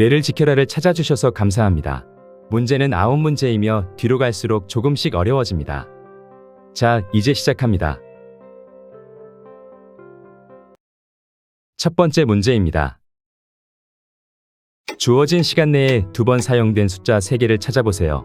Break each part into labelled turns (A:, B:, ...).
A: 뇌를 지켜라를 찾아주셔서 감사합니다. 문제는 아홉 문제이며 뒤로 갈수록 조금씩 어려워집니다. 자, 이제 시작합니다. 첫 번째 문제입니다. 주어진 시간 내에 두 번 사용된 숫자 3개를 찾아보세요.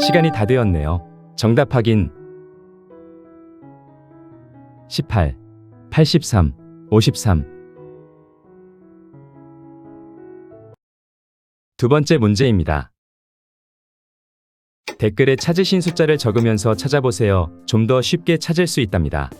A: 시간이 다 되었네요. 정답 확인. 18, 83, 53. 두 번째 문제입니다. 댓글에 찾으신 숫자를 적으면서 찾아보세요. 좀 더 쉽게 찾을 수 있답니다.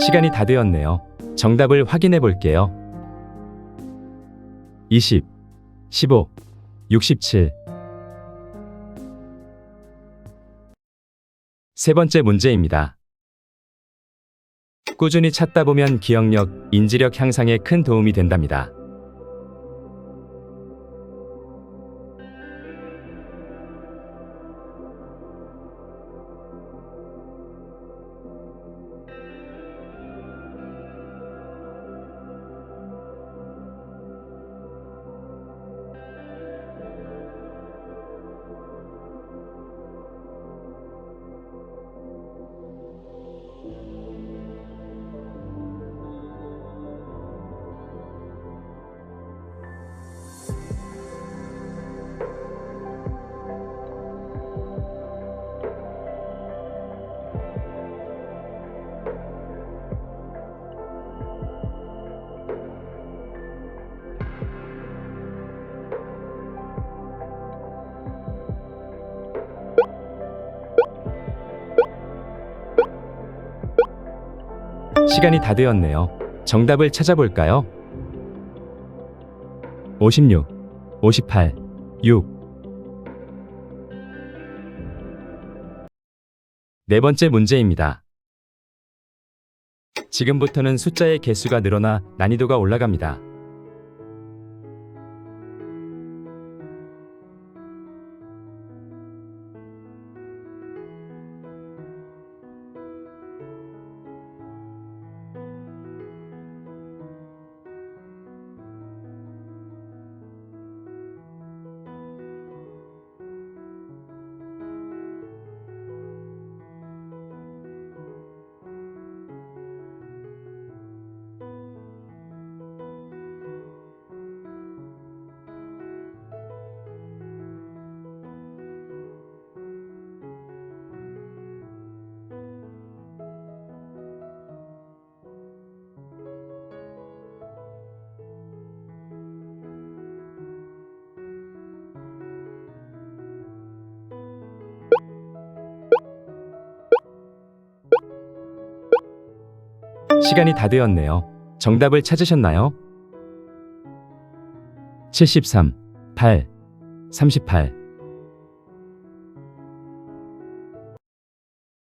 A: 시간이 다 되었네요. 정답을 확인해 볼게요. 20, 15, 67. 세 번째 문제입니다. 꾸준히 찾다 보면 기억력, 인지력 향상에 큰 도움이 된답니다. 시간이 다 되었네요. 정답을 찾아볼까요? 56, 58, 6. 네 번째 문제입니다. 지금부터는 숫자의 개수가 늘어나 난이도가 올라갑니다. 시간이 다 되었네요. 정답을 찾으셨나요? 73, 8, 38.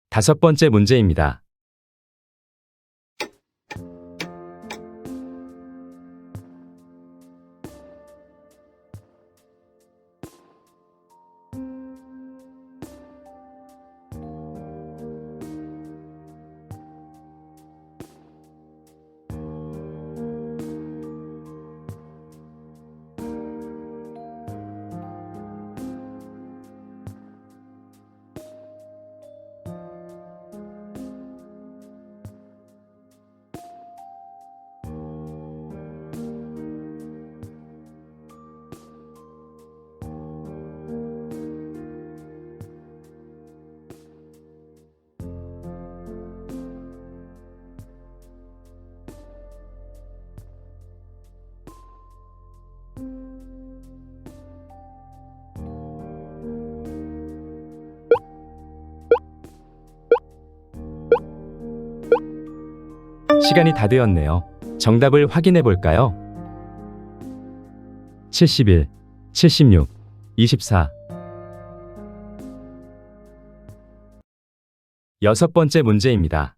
A: 다섯 번째 문제입니다. 시간이 다 되었네요. 정답을 확인해 볼까요? 71, 76, 24. 여섯 번째 문제입니다.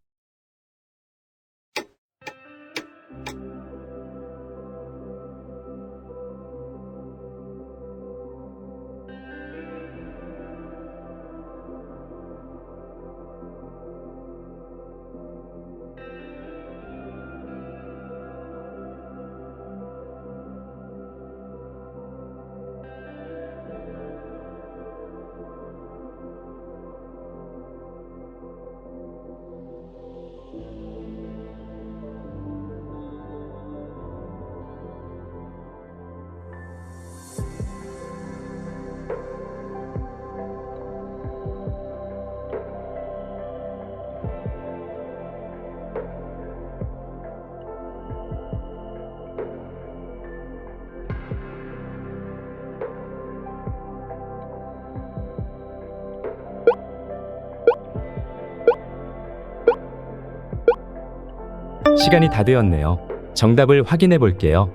A: 시간이 다 되었네요. 정답을 확인해 볼게요.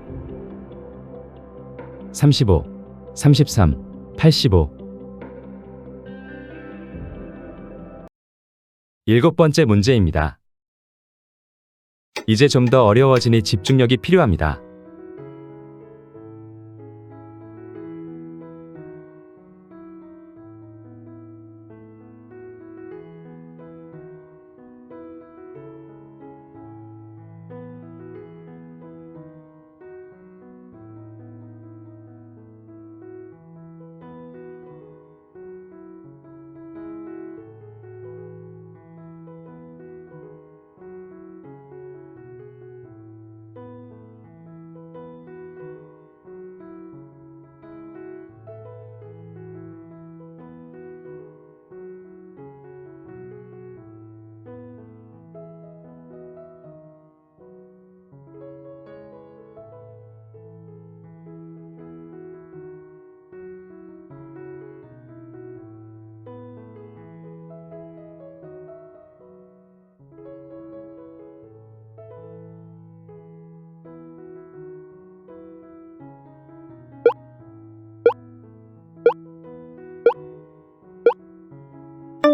A: 35, 33, 85. 일곱 번째 문제입니다. 이제 좀 더 어려워지니 집중력이 필요합니다.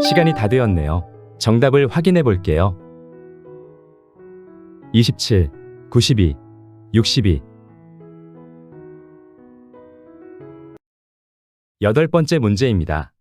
A: 시간이 다 되었네요. 정답을 확인해 볼게요. 27, 92, 62. 여덟 번째 문제입니다.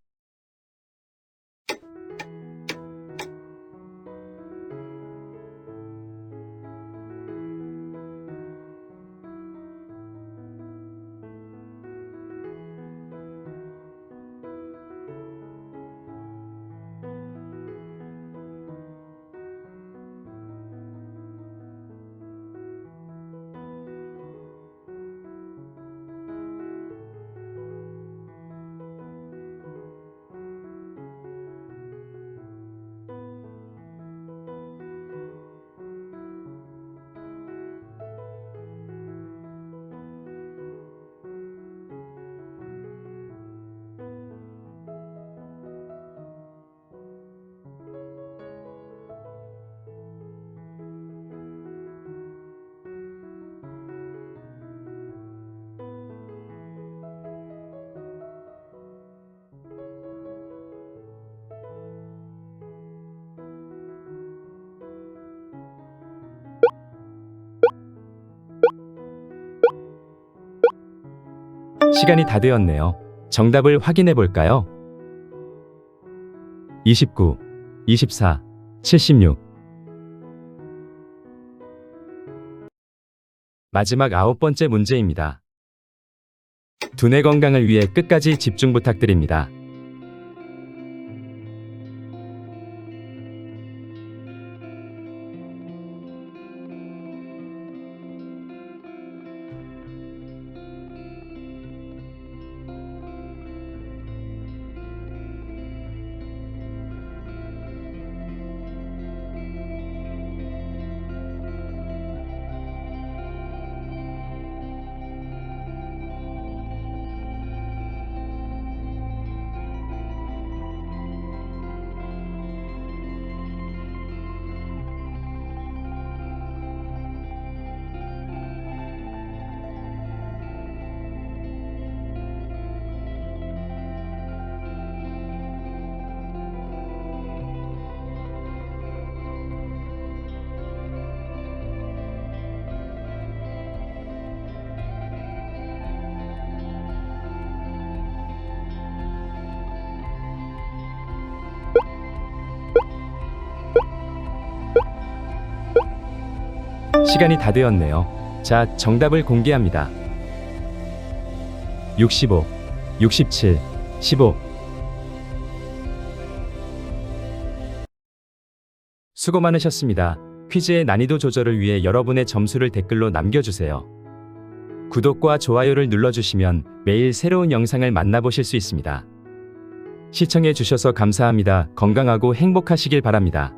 A: 시간이 다 되었네요. 정답을 확인해 볼까요? 29, 24, 76. 마지막 아홉 번째 문제입니다. 두뇌 건강을 위해 끝까지 집중 부탁드립니다. 시간이 다 되었네요. 자, 정답을 공개합니다. 65, 67, 15. 수고 많으셨습니다. 퀴즈의 난이도 조절을 위해 여러분의 점수를 댓글로 남겨주세요. 구독과 좋아요를 눌러주시면 매일 새로운 영상을 만나보실 수 있습니다. 시청해주셔서 감사합니다. 건강하고 행복하시길 바랍니다.